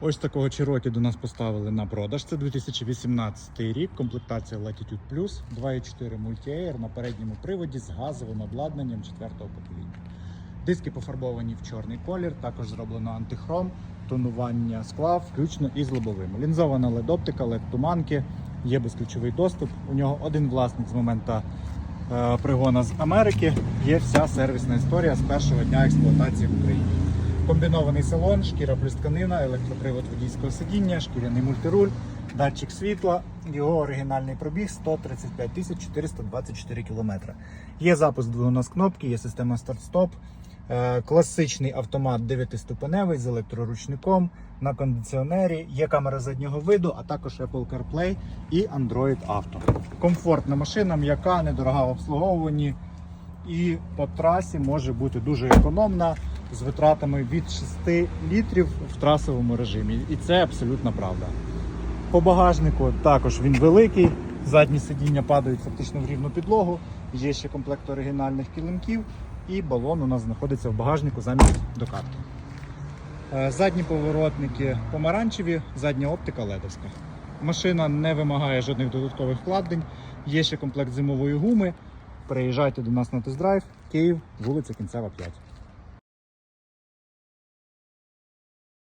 Ось такого Cherokee до нас поставили на продаж. Це 2018 рік, комплектація Latitude Plus, 2.4 Multi-Air на передньому приводі з газовим обладнанням 4-го покоління. Диски пофарбовані в чорний колір, також зроблено антихром, тонування скла, включно із лобовим. Лінзована LED-оптика, LED-туманки, є безключовий доступ. У нього один власник з моменту е, пригона з Америки. Є вся сервісна історія з першого дня експлуатації в Україні. Комбінований салон, шкіра плюс тканина, електропривод водійського сидіння, шкіряний мультируль, датчик світла. Його оригінальний пробіг 135 тисяч 424 кілометри. Є запуск двигуна з кнопки, є система старт-стоп, е, класичний автомат 9-ступеневий з електроручником на кондиціонері, є камера заднього виду, а також Apple CarPlay і Android Auto. Комфортна машина, м'яка, недорога в обслуговуванні і по трасі може бути дуже економна з витратами від 6 літрів в трасовому режимі. І це абсолютно правда. По багажнику також він великий, задні сидіння падають фактично в рівну підлогу. Є ще комплект оригінальних килимків, і балон у нас знаходиться в багажнику замість докатки. Е, Задні поворотники помаранчеві, задня оптика ледовська. Машина не вимагає жодних додаткових вкладень. Є ще комплект зимової гуми. Приїжджайте до нас на тест-драйв, Київ, вулиця Кінцева 5.